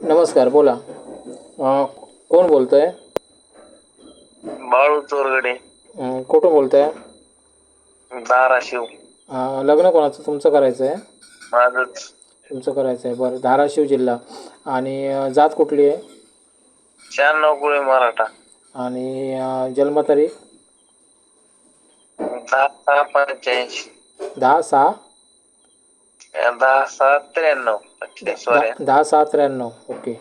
नमस्कार बोला. अं, कोण बोलत आहे बाळू चोरगडे. कुठून बोलत आहे धाराशिव लग्न कोणाचं? तुमचं करायचं आहे माझच. तुमचं करायचं आहे बरं. धाराशिव जिल्हा. आणि अं, जात कुठली आहे? शहाण्णव गुळे मराठा. आणि अं, जन्मतारीख? दहा सहा पंच्याऐंशी. दहा सहा दहा सहा त्र्याण्णव सॉरी. दहा सहा त्र्याण्णव. ओके.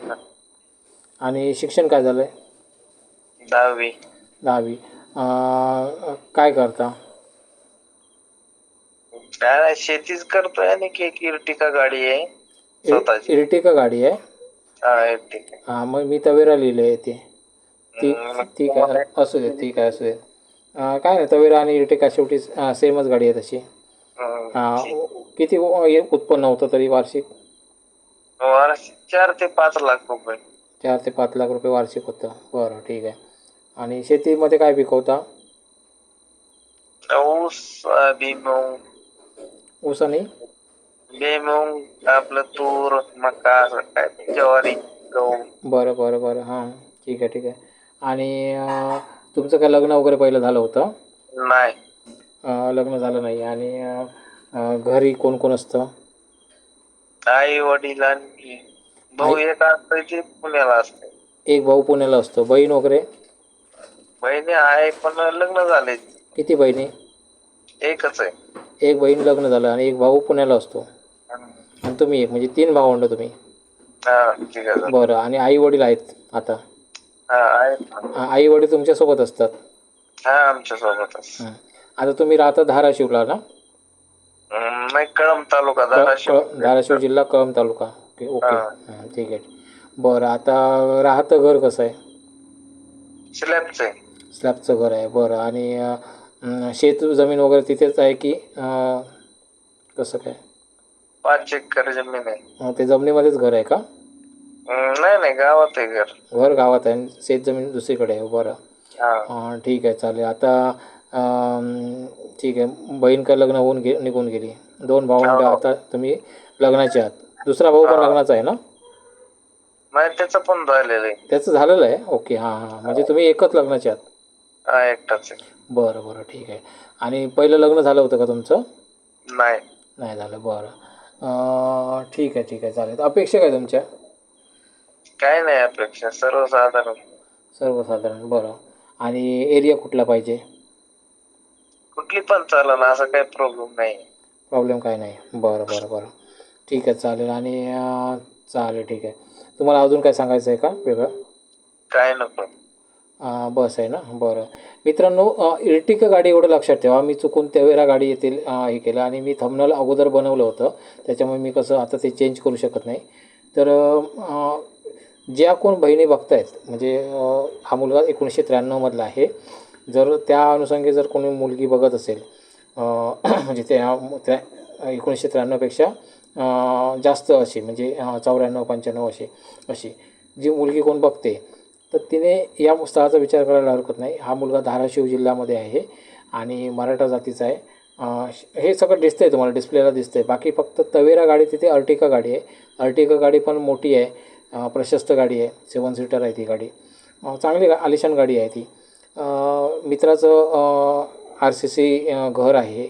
आणि शिक्षण काय झालं आहे दहावी. दहावी. अं, काय करता? काय नाही, शेतीच करतोय आणि एक इर्टिका गाडी आहे. स्वतःची. इर्टिका गाडी आहे? हा इर्टिका. हां मग मी तवेरा लिहिलं आहे ते ती ठीक आहे असू दे ठीक आहे असू दे. अं, काय नाही तवेरा आणि इर्टिका शेवटी सेमच गाडी आहे तशी. हम्म. हां किती हे उत्पन्न होतं तरी वार्षिक? वर्ष चार ते पाच लाख रुपये. चार ते पाच लाख रुपये वार्षिक होतं. बरं ठीक आहे. आणि शेतीमध्ये काय पिकवता? ऊस आणि? भीमुंग आपलं तूर मका असं काय ज्वारी गहू. बरं बरं बरं. हां ठीक आहे ठीक आहे. आणि तुमचं काय लग्न वगैरे पहिलं झालं होतं? नाही. लग्न झालं नाही. आणि अं, घरी कोण कोण असतं? आई वडील आणि भाऊ एक असतंय ते पुण्याला असते एक भाऊ पुण्याला असतो. बहीण वगैरे? बहिणी आहे पण लग्न झाले. किती बहिणी? एकच आहे. एक बहीण लग्न झालं आणि एक भाऊ पुण्याला असतो. आणि तुम्ही एक म्हणजे तीन भावंड तुम्ही? हा ठीक आहे बरं आणि आई वडील आहेत आता? हा आई वडील तुमच्यासोबत असतात? हा आमच्या सोबतच हं. आता तुम्ही राहता धाराशिवला ना? नाही कळम तालुका धाराशिव. जिल्हा कळंब तालुका. Okay okay. हा. हं, ठीक आहे. बरं आता राहतं घर कसं आहे? स्लॅबच आहे. स्लॅबचं घर आहे बरं. आणि अं, शेत जमीन वगैरे तिथेच आहे की अं, कसं काय? पाच एकर जमीन आहे. अं, ते जमिनीमध्येच घर आहे का? हम्म, नाही नाही गावात आहे घर. घर गावात आहे आणि शेत जमीन दुसरीकडे आहे बरं. हा. अं, ठीक आहे चालेल. आता ठीक आहे. बहीण काय लग्न होऊन गे निघून गेली. दोन भावंड हो. आता तुम्ही लग्नाचे आहात. दुसरा भाऊ पण हा. लग्नाचा आहे ना? त्याचं पण झालेलं आहे. त्याचं झालेलं आहे? ओके हां हां म्हणजे तुम्ही एकच लग्नाचे आहात? हा एकटाच आहे. बरं बरं ठीक आहे. आणि पहिलं लग्न झालं होतं का तुमचं? नाही. नाही झालं. बरं. अं, ठीक आहे ठीक आहे. चालेल. अपेक्षा काय तुमच्या? काय नाही अपेक्षा. सर्वसाधारण. सर्वसाधारण. बरं. आणि एरिया कुठला पाहिजे? कुठली पण चालन असं काही प्रॉब्लेम नाही. प्रॉब्लेम काय नाही. बरं बरं बरं. ठीक आहे चालेल. आणि अं, चालेल ठीक आहे. तुम्हाला अजून काय सांगायचं आहे का वेगळं? काय नको. अं, बस आहे ना? बरं. मित्रांनो अं, इर्टिका गाडी एवढं लक्षात ठेवा. मी चुकून तेवेरा गाडी येतील अं, हे केलं. आणि मी थंबनल अगोदर बनवलं होतं. त्याच्यामुळे मी कसं आता ते चेंज करू शकत नाही. तर अं, ज्या कोण बहिणी बघतायत म्हणजे अं, हा मुलगा एकोणीसशे त्र्याण्णवमधला आहे. जर त्या अनुषंगी जर कोणी मुलगी बघत असेल म्हणजे त्या त्या एकोणीसशे त्र्याण्णवपेक्षा जास्त अशी म्हणजे चौऱ्याण्णव पंच्याण्णव अशी अशी जी मुलगी कोण बघते तर तिने या पुस्तकाचा विचार करायला हरकत नाही. हा मुलगा धाराशिव जिल्ह्यामध्ये आहे आणि मराठा जातीचा आहे. हे सगळं दिसतं आहे तुम्हाला डिस्प्लेला दिसतं आहे बाकी फक्त तवेरा गाडी तिथे अर्टिका गाडी आहे. अर्टिका गाडी पण मोठी आहे. प्रशस्त गाडी आहे. सेवन सीटर आहे ती गाडी. चांगली गा आलिशान गाडी आहे ती. मित्राचं आर सी सी घर आहे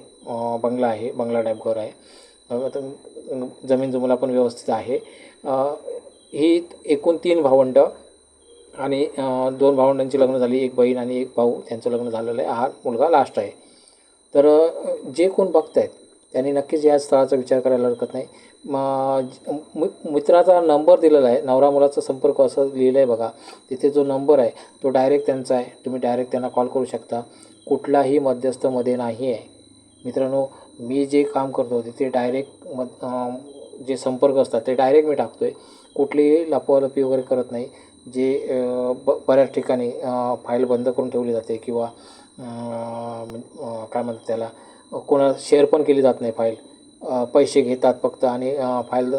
बंगला आहे बंगला टाईप घर आहे. जमीन जुमला पण व्यवस्थित आहे. ही एकूण तीन भावंडं आणि दोन भावंडांची लग्न झाली एक बहीण आणि एक भाऊ. त्यांचं लग्न झालेलं आहे. हा मुलगा लास्ट आहे. तर जे कोण बघत आहेत त्यांनी नक्कीच या स्थळाचा विचार करायला हरकत नाही. म- मि- मित्राचा नंबर दिलेला आहे. नवरा मुलाचा संपर्क असं लिहिलं आहे बघा. तिथे जो नंबर आहे तो डायरेक्ट त्यांचा आहे. तुम्ही डायरेक्ट त्यांना कॉल करू शकता. कुठलाही मध्यस्थमध्ये नाही आहे मित्रांनो मी जे काम करतो तिथे डायरेक्ट मध जे संपर्क असतात ते डायरेक्ट मी टाकतो आहे कुठलीही लपवालपी वगैरे करत नाही. जे ब बऱ्याच ठिकाणी फाईल बंद करून ठेवली जाते किंवा काय म्हणतात त्याला? कोणा शेअर पण केली जात नाही फाईल पैसे घेतात फक्त आणि फाईल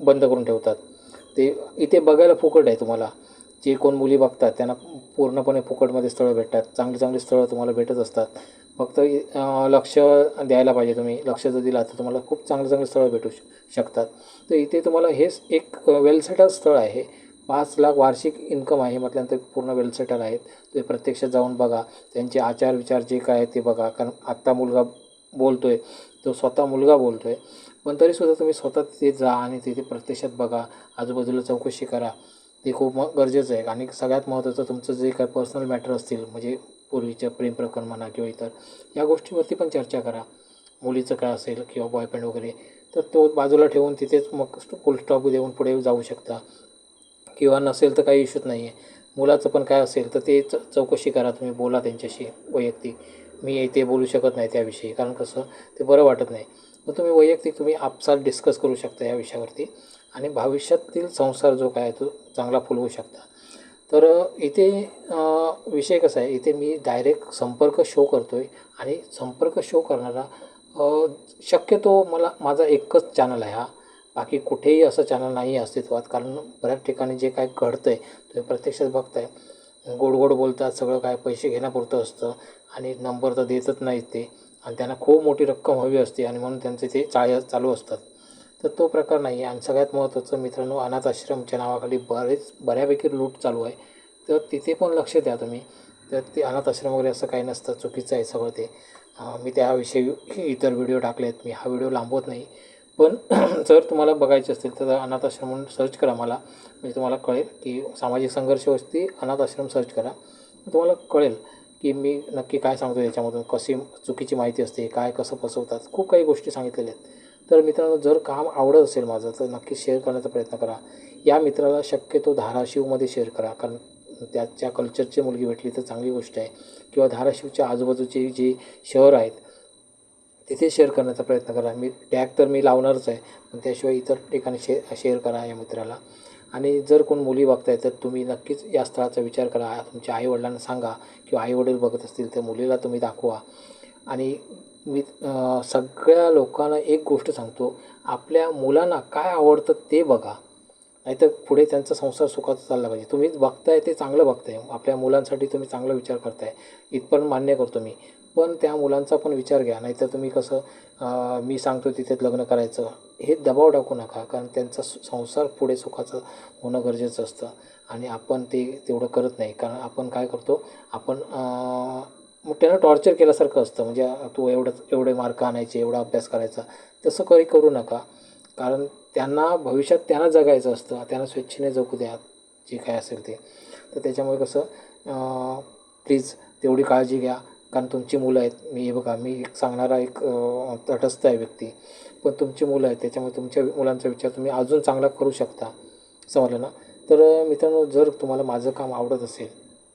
बंद करून ठेवतात. ते इथे बघायला फुकट आहे तुम्हाला. जे कोण मुली बघतात त्यांना पूर्णपणे फुकटमध्ये स्थळं भेटतात. चांगली चांगली स्थळं तुम्हाला भेटत असतात. फक्त लक्ष द्यायला पाहिजे तुम्ही. लक्ष जर दिला तर तुम्हाला खूप चांगली चांगली स्थळं भेटू श- शकतात. तर इथे तुम्हाला हेच एक वेलसेटल स्थळ आहे. पाच लाख वार्षिक इन्कम आहे म्हटल्यानंतर पूर्ण वेलसेटल आहेत. तुम्ही प्रत्यक्षात जाऊन बघा. त्यांचे आचार विचार जे काय आहेत ते बघा. कारण आत्ता मुलगा बोलतो आहे तो स्वतः मुलगा बोलतो आहे पण तरीसुद्धा तुम्ही स्वतः तिथे जा आणि तिथे प्रत्यक्षात बघा. आजूबाजूला चौकशी करा. ते खूप म गरजेचं आहे. आणि सगळ्यात महत्त्वाचं तुमचं जे काय पर्सनल मॅटर असतील म्हणजे पूर्वीच्या प्रेम प्रकरण म्हणा किंवा इतर या गोष्टीवरती पण चर्चा करा. मुलीचं काय असेल किंवा बॉयफ्रेंड वगैरे तर तो बाजूला ठेवून तिथेच मग फुल स्टॉप देऊन पुढे जाऊ शकता. किंवा नसेल तर काही इश्यूच नाही आहे मुलाचं पण काय असेल तर ते चौकशी करा. तुम्ही बोला त्यांच्याशी वैयक्तिक. मी ते बोलू शकत नाही त्याविषयी कारण कसं ते बरं वाटत नाही. मग तुम्ही वैयक्तिक तुम्ही आपसात डिस्कस करू शकता या विषयावरती आणि भविष्यातील संसार जो काय आहे तो चांगला फुलवू शकता. तर इथे विषय कसा आहे इथे मी डायरेक्ट संपर्क शो करतो आहे आणि संपर्क शो करणारा शक्यतो मला माझा एकच चॅनल आहे हा. बाकी कुठेही असं चॅनल नाही आहे अस्तित्वात कारण बऱ्याच ठिकाणी जे काय घडतं आहे तुम्ही प्रत्यक्षात बघताय. गोड गोड बोलतात सगळं काय पैसे घेण्यापुरतं असतं. आणि नंबर तर देतच नाहीत ते. आणि त्यांना खूप मोठी रक्कम हवी असते आणि म्हणून त्यांचे ते चाळ चालू असतात. तर तो प्रकार नाही आहे आणि सगळ्यात महत्त्वाचं मित्रांनो अनाथ आश्रमच्या नावाखाली बरेच बऱ्यापैकी लूट चालू आहे. तर तिथे पण लक्ष द्या तुम्ही. तर ते अनाथ आश्रम वगैरे असं काही नसतं. चुकीचं आहे सगळं ते. मी त्याविषयी इतर व्हिडिओ टाकले आहेत मी हा व्हिडिओ लांबवत नाही. पण जर तुम्हाला बघायचे असतील तर अनाथ आश्रम म्हणून सर्च करा मला. म्हणजे तुम्हाला कळेल की सामाजिक संघर्ष वस्ती अनाथ आश्रम सर्च करा. तुम्हाला कळेल. की मी नक्की काय सांगतो याच्यामधून? कशी चुकीची माहिती असते? काय कसं फसवतात? खूप काही गोष्टी सांगितलेल्या आहेत. तर मित्रांनो जर काम आवडत असेल माझं तर नक्की शेअर करण्याचा प्रयत्न करा. या मित्राला शक्यतो धाराशिवमध्ये शेअर करा. कारण त्याच्या कल्चरची मुलगी भेटली तर चांगली गोष्ट आहे. किंवा धाराशिवच्या आजूबाजूचे जे शहर आहेत तिथे शेअर करण्याचा प्रयत्न करा. मी टॅग तर मी लावणारच आहे पण त्याशिवाय इतर ठिकाणी शे शेअर करा या मित्राला. आणि जर कोण मुली बघताय तर तुम्ही नक्कीच या स्थळाचा विचार करा. तुमच्या आईवडिलांना सांगा किंवा आईवडील बघत असतील तर मुलीला तुम्ही दाखवा. आणि मी सगळ्या लोकांना एक गोष्ट सांगतो. आपल्या मुलांना काय आवडतं ते बघा. नाहीतर पुढे त्यांचा संसार सुखाचा चालला पाहिजे. तुम्ही बघताय ते चांगलं बघताय. आपल्या मुलांसाठी तुम्ही चांगला विचार करताय. इथपर्यंत मान्य करतो मी. पण त्या मुलांचा पण विचार घ्या. नाहीतर तुम्ही कसं मी सांगतो तिथेच लग्न करायचं. हे दबाव टाकू नका. कारण त्यांचा सु- संसार पुढे सुखाचं होणं गरजेचं असतं. आणि आपण ते तेवढं करत नाही. कारण आपण काय करतो आपण मग त्यांना टॉर्चर केल्यासारखं असतं. म्हणजे तू एवढं एवढे मार्क आणायचे एवढा अभ्यास करायचा. तसं काही करू नका. कारण त्यांना भविष्यात त्यांना जगायचं असतं. त्यांना स्वेच्छेने जगू द्या. जे काय असेल ते. तर त्याच्यामुळे कसं प्लीज तेवढी काळजी घ्या. कारण तुमची मुलं आहेत. मी हे बघा मी एक सांगणारा एक तटस्थ आहे व्यक्ती. पण तुमची मुलं आहेत त्याच्यामुळे तुमच्या मुलांचा विचार तुम्ही अजून चांगला करू शकता. समजलं ना? तर मित्रांनो जर तुम्हाला माझं काम आवडत असेल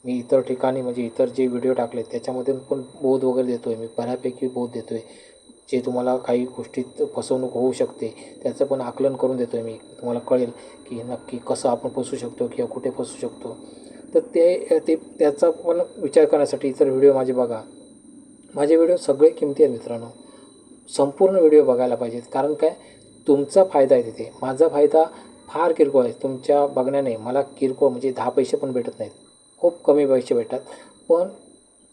मी इतर ठिकाणी म्हणजे इतर जे व्हिडिओ टाकले त्याच्यामध्ये पण बोध वगैरे देतो आहे मी. बऱ्यापैकी बोध देतो आहे जे तुम्हाला काही गोष्टीत फसवणूक होऊ शकते त्याचं पण आकलन करून देतो आहे मी. तुम्हाला कळेल की नक्की कसं आपण फसू शकतो किंवा कुठे फसू शकतो. तर ते ते त्याचा पण विचार करण्यासाठी इतर व्हिडिओ माझे बघा. माझे व्हिडिओ सगळे किमती आहेत मित्रांनो. संपूर्ण व्हिडिओ बघायला पाहिजेत. कारण काय? तुमचा फायदा आहे तिथे. माझा फायदा फार किरकोळ आहे. तुमच्या बघण्याने मला किरकोळ म्हणजे दहा पैसे पण भेटत नाहीत. खूप कमी पैसे भेटतात. पण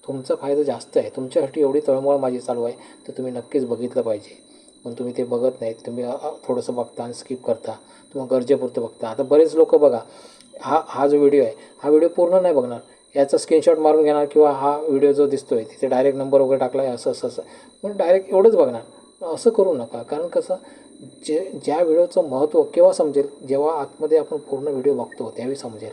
तुमचा फायदा जास्त आहे. तुमच्यासाठी एवढी तळमळ माझी चालू आहे. तर तुम्ही नक्कीच बघितलं पाहिजे. पण तुम्ही ते बघत नाहीत. तुम्ही थोडंसं बघता आणि स्किप करता. तुम्हाला गरजेपुरतं बघता. आता बरेच लोक बघा. हा हा जो व्हिडिओ आहे हा व्हिडिओ पूर्ण नाही बघणार. याचा स्क्रीनशॉट मारून घेणार किंवा हा व्हिडिओ जो दिसतो आहे तिथे डायरेक्ट नंबर वगैरे टाकला आहे असं असं असं. पण डायरेक्ट एवढंच बघणार. असं करू नका. कारण कसं जे ज्या व्हिडिओचं महत्त्व केव्हा समजेल जेव्हा आतमध्ये आपण पूर्ण व्हिडिओ बघतो त्यावेळी समजेल.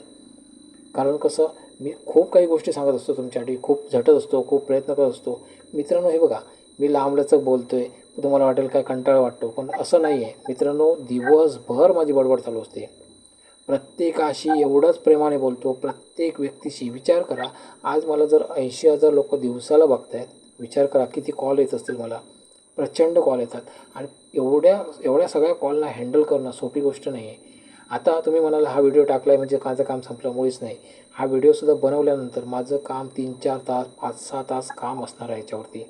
कारण कसं मी खूप काही गोष्टी सांगत असतो तुमच्यासाठी. खूप झटत असतो खूप प्रयत्न करत असतो. मित्रांनो हे बघा मी लांबलचक बोलतो आहे तुम्हाला वाटेल काय कंटाळा वाटतो पण असं नाही आहे मित्रांनो दिवसभर माझी बडबड चालू असते. प्रत्येकाशी एवढंच प्रेमाने बोलतो प्रत्येक व्यक्तीशी विचार करा. आज मला जर ऐंशी हजार लोक दिवसाला बघतायत विचार करा किती कॉल येत असतील मला. प्रचंड कॉल येतात. आणि एवढ्या एवढ्या सगळ्या कॉलला हँडल करणं सोपी गोष्ट नाही आहे आता तुम्ही म्हणाल हा व्हिडिओ टाकला आहे म्हणजे माझं काम संपलं. मुळीच नाही. हा व्हिडिओसुद्धा बनवल्यानंतर माझं काम तीन चार तास पाच सहा तास काम असणार आहे याच्यावरती.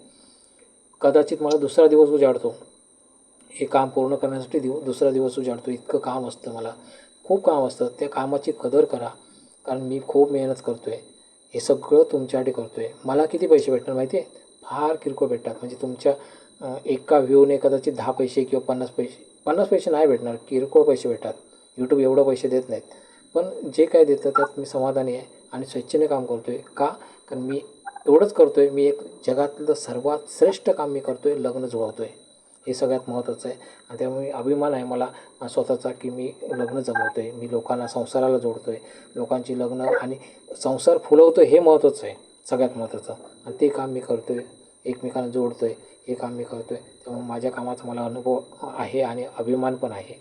कदाचित मला दुसरा दिवस उजाडतो. हे काम पूर्ण करण्यासाठी दिव दुसरा दिवस उजाडतो. इतकं काम असतं मला. खूप काम असतं. त्या कामाची कदर करा. कारण मी खूप मेहनत करतो आहे हे सगळं तुमच्यासाठी करतो आहे मला किती पैसे भेटणार माहिती आहे फार किरकोळ भेटतात. म्हणजे तुमच्या एका व्ह्यूने कदाचित दहा पैसे किंवा पन्नास पैसे पन्नास पैसे नाही भेटणार. किरकोळ पैसे भेटतात. यूट्यूब एवढं पैसे देत नाहीत. पण जे काय देतं त्यात मी समाधानी आहे आणि स्वेच्छेने काम करतो आहे का? कारण मी एवढंच करतो आहे मी एक जगातलं सर्वात श्रेष्ठ काम मी करतो आहे लग्न जुळवतो आहे हे सगळ्यात महत्त्वाचं आहे. आणि त्यामुळे अभिमान आहे मला स्वतःचा की मी लग्न जमवतो आहे मी लोकांना संसाराला जोडतो आहे लोकांची लग्न आणि संसार फुलवतो हे महत्त्वाचं आहे सगळ्यात महत्त्वाचं. आणि ते काम मी करतो आहे एकमेकांना जोडतो आहे हे काम मी करतो आहे त्यामुळे माझ्या कामाचा मला अनुभव आहे आणि अभिमान पण आहे.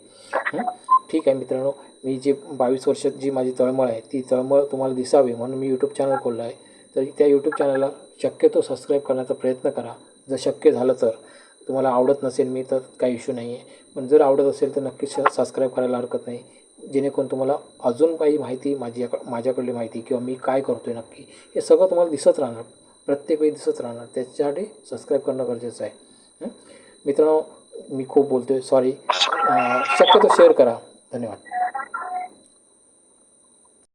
ठीक आहे मित्रांनो मी जी बावीस वर्षात जी माझी तळमळ आहे ती तळमळ तुम्हाला दिसावी म्हणून मी यूट्यूब चॅनल खोललं आहे. तर त्या यूट्यूब चॅनलला शक्यतो सबस्क्राईब करण्याचा प्रयत्न करा. जर शक्य झालं तर. तुम्हाला आवडत नसेल मी तर काही इश्यू नाही आहे पण जर आवडत असेल तर नक्कीच सबस्क्राईब करायला हरकत नाही. जेणेकरून तुम्हाला अजून काही माहिती माझी माझ्याकडली माहिती किंवा मी काय करतो आहे नक्की हे सगळं तुम्हाला दिसत राहणार. प्रत्येक वेळी दिसत राहणार. त्याच्यासाठी सबस्क्राईब करणं गरजेचं आहे. मित्रांनो मी खूप बोलतो आहे सॉरी शक्यतो शेअर करा. धन्यवाद.